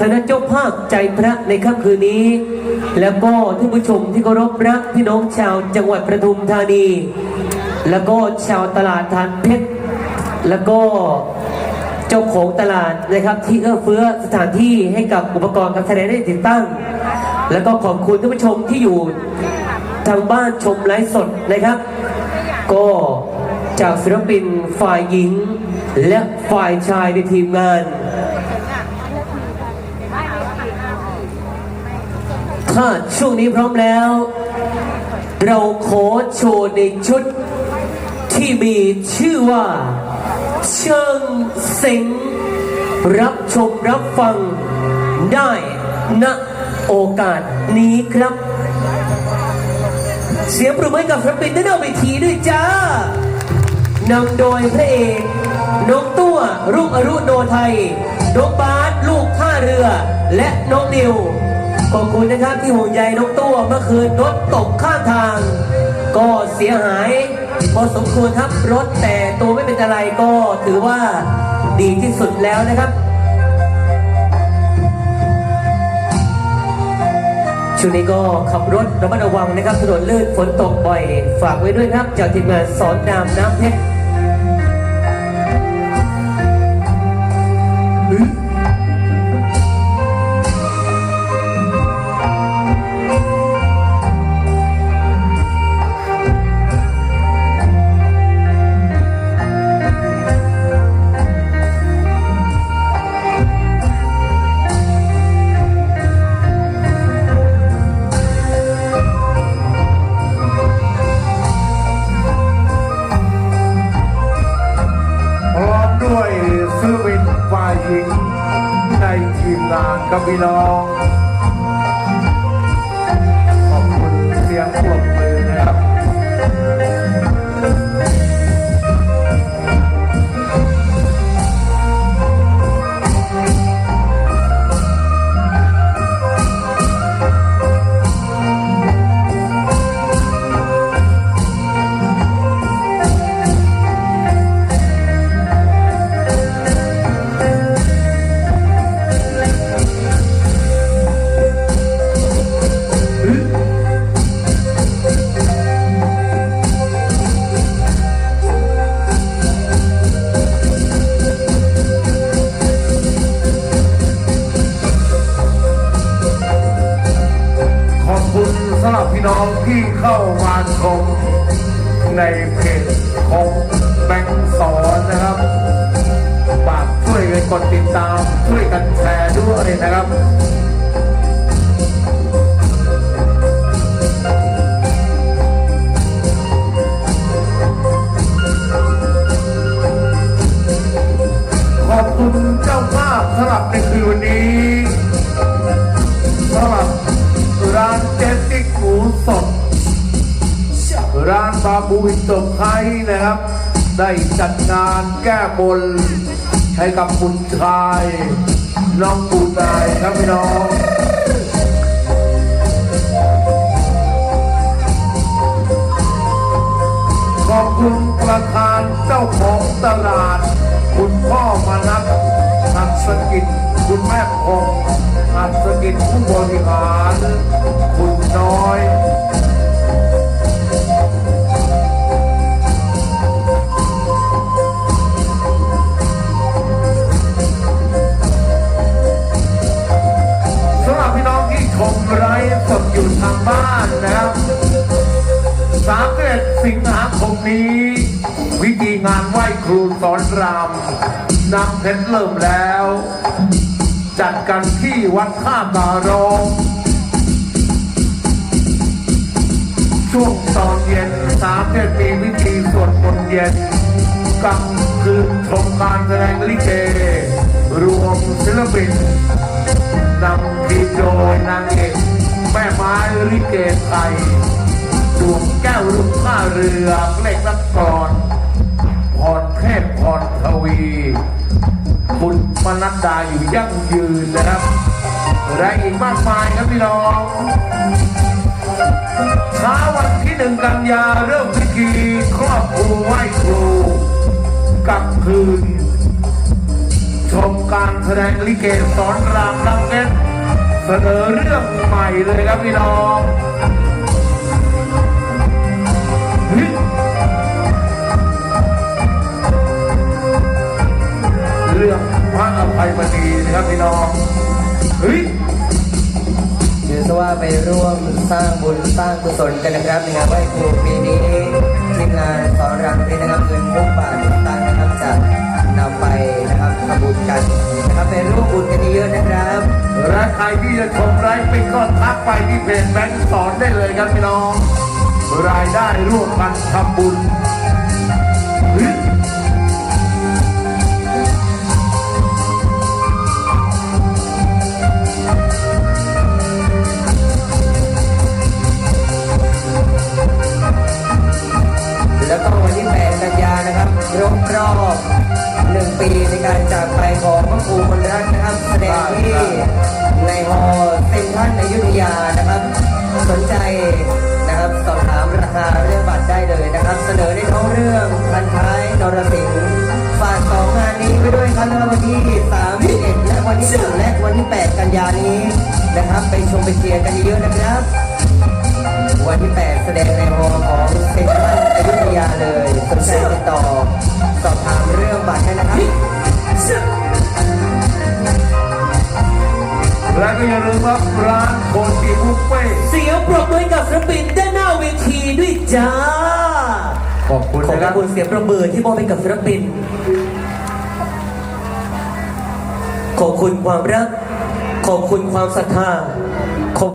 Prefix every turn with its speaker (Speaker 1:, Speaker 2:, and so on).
Speaker 1: คณะเจ้าภาพใจพระในค่ำคืนนี้ แล้วก็ท่านผู้ชมที่เคารพรักพี่น้องชาวจังหวัดประทุมธานี แล้วก็ชาวตลาดทานเพชร แล้วก็เจ้าของตลาดนะครับ ที่เอื้อเฟื้อสถานที่ให้กับอุปกรณ์การแสดงได้ติดตั้ง แล้วก็ขอบคุณท่านผู้ชมที่อยู่ทางบ้านชมไลฟ์สดนะครับ ก็จากศิลปินฝ่ายหญิง และฝ่ายชายในทีมงาน ถ้าช่วงนี้พร้อมแล้ว เราขอโชว์ในชุดที่มีชื่อว่า เชิงเสงรับชมรับฟังได้ณโอกาสนี้ครับ เสียงปรบมือกับศิลปินด้านหน้าเวทีด้วยจ้านำโดยพระเอกน้องตัวรุ่งอรุณโนไทยน้องบาสลูกท่าเรือ และน้องนิว ขอบคุณนะครับที่ห่วงใยน้องตัวเมื่อคืนรถตกข้างทาง ก็เสียหายพอสมควรครับรถแต่ตัวไม่เป็นอะไรก็ถือว่าดีที่สุดแล้วนะครับ ช่วงนี้ก็ขับรถระมัดระวังนะครับถนนลื่นฝนตกบ่อย ฝากไว้ด้วยครับจากทีมงานสอนดามน้ำเพชร
Speaker 2: มงานครับพี่น้อง หรับพี่น้องที่เข้ามาชมในเพจของแบงค์สอนนะครับฝากช่วยกันกดติดตามช่วยกันแชร์ด้วยนะครับขอบคุณเจ้าภาพสำหรับในคืนวันนี้ ร้านบาบูอินเตอร์ไพรส์นะครับ ได้จัดงานแก้บนให้กับคุณชายน้องปูนายครับพี่น้องขอบคุณประธานเจ้าของตลาด คุณพ่อมานัทหัดสกิจคุณแม่คงหัดสกิจผู้บริหาร คุณน้อย มไลฟ์สดอยู่ทางบ้านนะครับสามเดือนสิงหาคมนี้ วิธีงานไหว้ครูสอนรามนำเพชรเริ่มแล้ว จัดกันที่วัดท่าการองช่วงตอนเย็นสามเดือนมีวิธีสวดมนต์เย็นกลางคืนชมการแสดงลิเกรวมศิลปินนำที นางเอกแม่ไม้ลิเกไทยดวงแก้วลูกท่าเรือเล็กนักกรพรเทพพรทวี คุณมนัดดาอยู่ยั่งยืนนะครับและอีกมากมายครับพี่น้องเช้าวันที่หนึ่งกันยาเริ่มพิธีครอบครูไหว้ครูกับคืน ชมการแสดงลิเกสอนรามน้ำเพ เสนอเรื่องใหม่เลยครับพี่น้องเรื่องพระอภัยมณีนะครับพี่น้องเฮ้ย
Speaker 3: ถือซะว่าไปร่วมสร้างบุญสร้างกุศลกันนะครับในงานไหว้ครูปีนี้ทีมงานสอนรามนี้นะครับเงินทุกบาททุกตางค์นะครับจะ นำไปนะครับทำบุญกันนะครับเป็นร่วมบุญกันเยอะๆนะครับ
Speaker 2: และใครที่จะชมไลฟ์เป็นก็ทักไปที่เพจแบงค์สอนได้เลยครับพี่น้อง รายได้ร่วมกันทำบุญ
Speaker 3: การจากไปของพระครูคนรักนะครับ แสดงที่ในฮอเซ็นทรัลอยุธยานะครับ สนใจนะครับสอบถามราคาเรื่องบัตรได้เลยนะครับ เสนอในท้องเรื่องพันท้ายนรสิงห์ฝากสองงานนี้ไปด้วยครับนวันที่31และวันที่1และวันที่ 8 กันยานี้นะครับ ไปชมไปเชียร์กันเยอะๆนะครับ วันที่ 8 แสดงในฮอลของเซ็นทรัล
Speaker 1: จ้า
Speaker 2: ขอบคุณ
Speaker 1: ขอบ
Speaker 2: นะครับ
Speaker 1: คุณเสียงประมือที่มอบให้กับศิลปิน ขอบคุณความรัก ขอบคุณความศรัทธา